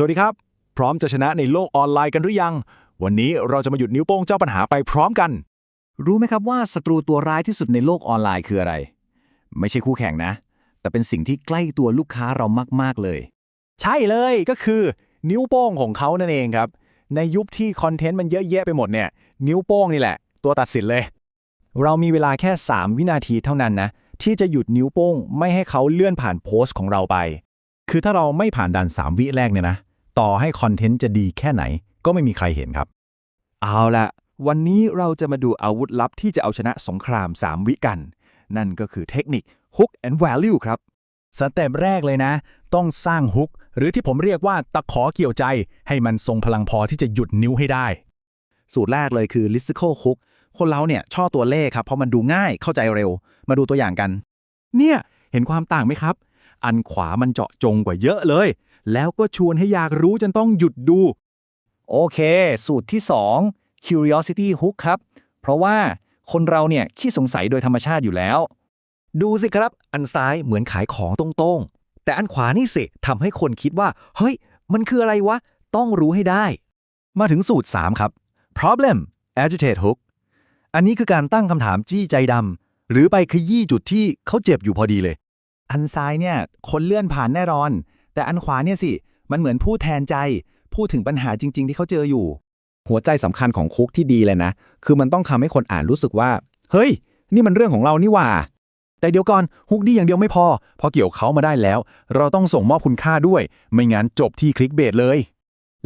สวัสดีครับ พร้อมจะชนะในโลกออนไลน์กันหรือยัง วันนี้เราจะมาหยุดนิ้วโป้งเจ้าปัญหาไปพร้อมกัน รู้ไหมครับว่าศัตรูตัวร้ายที่สุดในโลกออนไลน์คืออะไร ไม่ใช่คู่แข่งนะ แต่เป็นสิ่งที่ใกล้ตัวลูกค้าเรามาก ๆ เลย ใช่เลยก็คือนิ้วโป้งของเขานั่นเองครับ ในยุคที่คอนเทนต์มันเยอะแยะไปหมดเนี่ย นิ้วโป้งนี่แหละ ตัวตัดสินเลย เรามีเวลาแค่ 3 วินาทีเท่านั้นนะ ที่จะหยุดนิ้วโป้ง ไม่ให้เขาเลื่อนผ่านโพสต์ของเราไป คือถ้าเราไม่ผ่านด่าน3วิแรกเนี่ยนะ ต่อให้คอนเทนต์จะดีแค่ไหน ก็ไม่มีใครเห็นครับ เอาละวันนี้เราจะมาดูอาวุธลับที่จะเอาชนะสงคราม 3 วิกัน นั่นก็คือเทคนิค Hook and Value ครับ สเต็ปแรกเลยนะ ต้องสร้างฮุก หรือที่ผมเรียกว่าตะขอเกี่ยวใจ ให้มันทรงพลังพอที่จะหยุดนิ้วให้ได้ สูตรแรกเลยคือ Listicle Hook คนเราเนี่ยชอบตัวเลขครับ เพราะมันดูง่ายเข้าใจเร็ว มาดูตัวอย่างกัน เนี่ย เห็นความต่างไหมครับ อันขวามันเจาะจงกว่าเยอะเลย แล้วก็ชวนให้อยากรู้จนต้องหยุดดู โอเค สูตรที่ 2 curiosity hook ครับ เพราะว่าคนเราเนี่ยขี้สงสัยโดยธรรมชาติอยู่แล้ว ดูสิครับ อันซ้ายเหมือนขายของตรงๆ แต่อันขวานี่สิทำให้คนคิดว่า เฮ้ย มันคืออะไรวะ ต้องรู้ให้ได้ มาถึงสูตร 3 ครับ problem agitate hook อันนี้คือการตั้งคำถามจี้ใจดำหรือไปขยี้จุดที่เขาเจ็บอยู่พอดีเลย อันซ้ายเนี่ยคนเลื่อนผ่านแน่นอน แต่อันขวาเนี่ยสิ มันเหมือนพูดแทนใจ พูดถึงปัญหาจริง ๆ ที่เขาเจออยู่ หัวใจสำคัญของคุกที่ดีเลยนะ คือมันต้องทำให้คนอ่านรู้สึกว่า เฮ้ย นี่มันเรื่องของเรานี่หว่า แต่เดี๋ยวก่อนฮุกดีอย่างเดียวไม่พอ พอเกี่ยวเขามาได้แล้ว เราต้องส่งมอบคุณค่าด้วย ไม่งั้นจบที่คลิกเบสเลย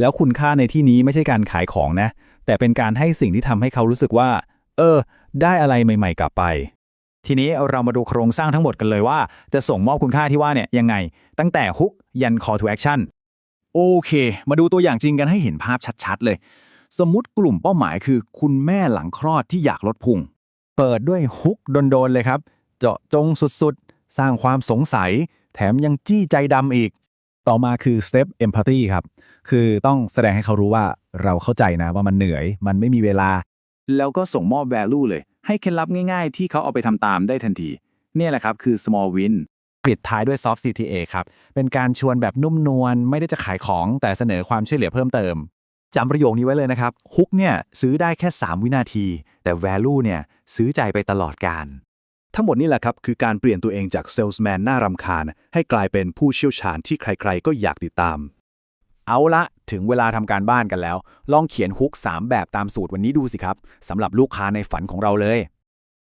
แล้วคุณค่าในที่นี้ไม่ใช่การขายของนะ แต่เป็นการให้สิ่งที่ทำให้เขารู้สึกว่า เออ ได้อะไรใหม่ ๆ กลับไป ทีนี้เรามาดูโครงสร้างทั้งหมดกันเลยว่า จะส่งมอบคุณค่าที่ว่าเนี่ยยังไง ตั้งแต่ฮุกยัน call to action โอเค มาดูตัวอย่างจริงกันให้เห็นภาพชัดๆเลย สมมติกลุ่มเป้าหมายคือ คุณแม่หลังคลอดที่อยากลดพุง เปิดด้วยฮุกโดนๆเลยครับ เจาะจงสุดๆ สร้างความสงสัย แถมยังจี้ใจดำอีก ต่อมาคือ step empathy ครับ คือต้องแสดงให้เขารู้ว่าเราเข้าใจนะว่ามันเหนื่อย มันไม่มีเวลา แล้วก็ส่งมอบ value เลย ให้เคล็ดลับง่ายๆ ที่เขาเอาไปทำตามได้ทันที เนี่ยแหละครับคือ small win ปิดท้ายด้วย soft CTA ครับ เป็นการชวนแบบนุ่มนวลไม่ได้จะขายของแต่เสนอความช่วยเหลือเพิ่มเติมจำประโยคนี้ไว้เลยนะครับฮุกเนี่ยซื้อได้แค่ 3 วินาที แต่ value เนี่ยซื้อใจไปตลอดการ ทั้งหมดนี่แหละครับ คือการเปลี่ยนตัวเองจากเซลส์แมนน่ารำคาญ ให้กลายเป็นผู้เชี่ยวชาญที่ใครๆ ก็อยากติดตาม เอาละ ถึงเวลาทำการบ้านกันแล้ว ลองเขียนฮุก 3 แบบตามสูตรวันนี้ดูสิครับสำหรับลูกค้าในฝันของเราเลย